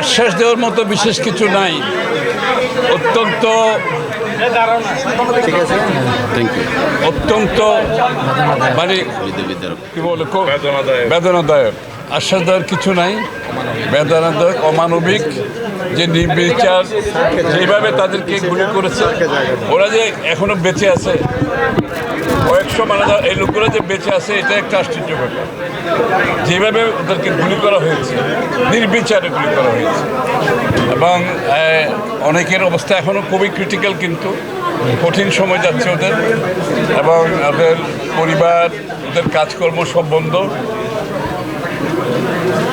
আশ্বাস দেওয়ার মতো বিশেষ কিছু নাই। অত্যন্ত অত্যন্ত মানে কি বলে বেদনাদায়ক। আশ্বাস দেওয়ার কিছু নাই। বেদনাদায়ক অমানবিক। যে নির্বিচার যেভাবে তাদেরকে গুলি করেছে, ওরা যে এখনও বেঁচে আছে, কয়েকশো মানে এই লোকগুলো যে বেঁচে আছে, এটা একটা আশ্চর্য ব্যাপার। যেভাবে ওদেরকে গুলি করা হয়েছে, নির্বিচারে গুলি করা হয়েছে। এবং অনেকের অবস্থা এখনও খুবই ক্রিটিক্যাল কিন্তু কঠিন সময় যাচ্ছে ওদের। এবং ওদের পরিবার, ওদের কাজকর্ম সব বন্ধ।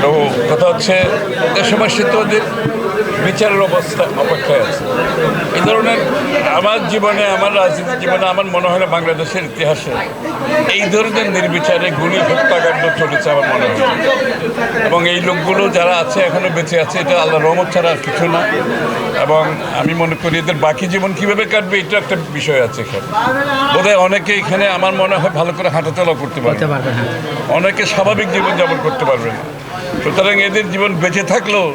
তো কথা হচ্ছে দেশবাসী তো ওদের বিচারের অবস্থা অপেক্ষায় আছে। এই ধরনের আমার জীবনে আমার রাজনীতি জীবনে আমার মনে হয় না বাংলাদেশের ইতিহাসে এই ধরনের নির্বিচারে গুলি হত্যাকাণ্ড চলেছে আমার মনে হয়। এবং এই লোকগুলো যারা আছে এখনও বেঁচে আছে এটা আল্লাহ রহমত ছাড়া আর কিছু না। এবং আমি মনে করি এদের বাকি জীবন কীভাবে কাটবে এটা একটা বিষয় আছে এখানে। বোধহয় অনেকে এখানে আমার মনে হয় ভালো করে হাঁটাচলা করতে পারবে। করতে পারবে না অনেকে স্বাভাবিক জীবনযাপন করতে পারবে না। সুতরাং এদের জীবন বেঁচে থাকলেও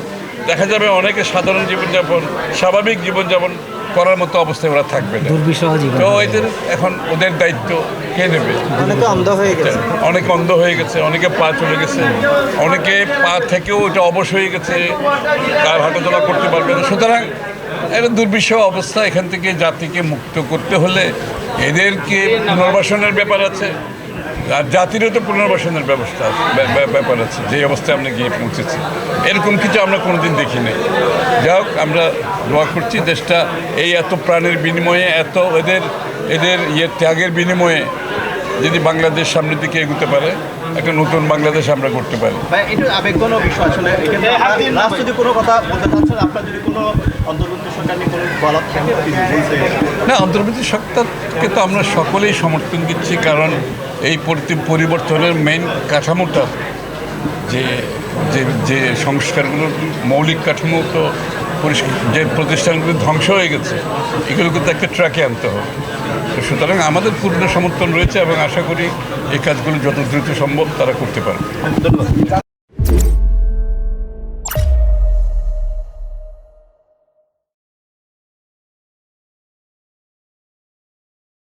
দেখা যাবে অনেকে সাধারণ জীবনযাপন স্বাভাবিক জীবনযাপন করার মতো অবস্থায় ওরা থাকবে না। দুর্বিষহ তো এদের এখন ওদের দায়িত্ব কে নেবে? অনেকে অন্ধ হয়ে গেছে। অনেকে অন্ধ হয়ে গেছে অনেকে পা চলে গেছে অনেকে পা থেকেও এটা অবশ হয়ে গেছে তার হাঁটাচলা করতে পারবে না। সুতরাং একটা দুর্বিষহ অবস্থা। এখান থেকে জাতিকে মুক্ত করতে হলে এদেরকে পুনর্বাসনের ব্যাপার আছে। আর জাতিরও তো পুনর্বাসনের ব্যবস্থা আছে, ব্যা- ব্যা- ব্যাপার আছে যে অবস্থায় আমরা গিয়ে পৌঁছেছি। এরকম কিছু আমরা কোনোদিন দেখি নাই যাই হোক আমরা দোয়া করছি দেশটা এই এত প্রাণের বিনিময়ে এত এদের এদের ইয়ে ত্যাগের বিনিময়ে যদি বাংলাদেশ সামনের দিকে এগোতে পারে একটা নতুন বাংলাদেশ আমরা করতে পারি। ভাই এটা আবেগঘন বিষয় আসলে এখানে লাস্ট যদি কোনো কথা বলতে চাচ্ছেন আপনার যদি কোনো অন্তর্বর্তী সরকার নিয়ে কোনো বলার থাকে কিছু বলতে না অন্তর্বর্তী সত্তাকে তো আমরা সকলেই সমর্থন দিচ্ছি কারণ এই পরিবর্তনের মেইন কাঠামোটা যে যে যে সংস্কারগুলোর মৌলিক কাঠামো তো যে প্রতিষ্ঠানগুলো ধ্বংস হয়ে গেছে, এগুলোকে কিন্তু একটা ট্র্যাকে আনতে হবে। তো সুতরাং আমাদের পূর্ণ সমর্থন রয়েছে এবং আশা করি এই কাজগুলো যত দ্রুত সম্ভব তারা করতে পারবে।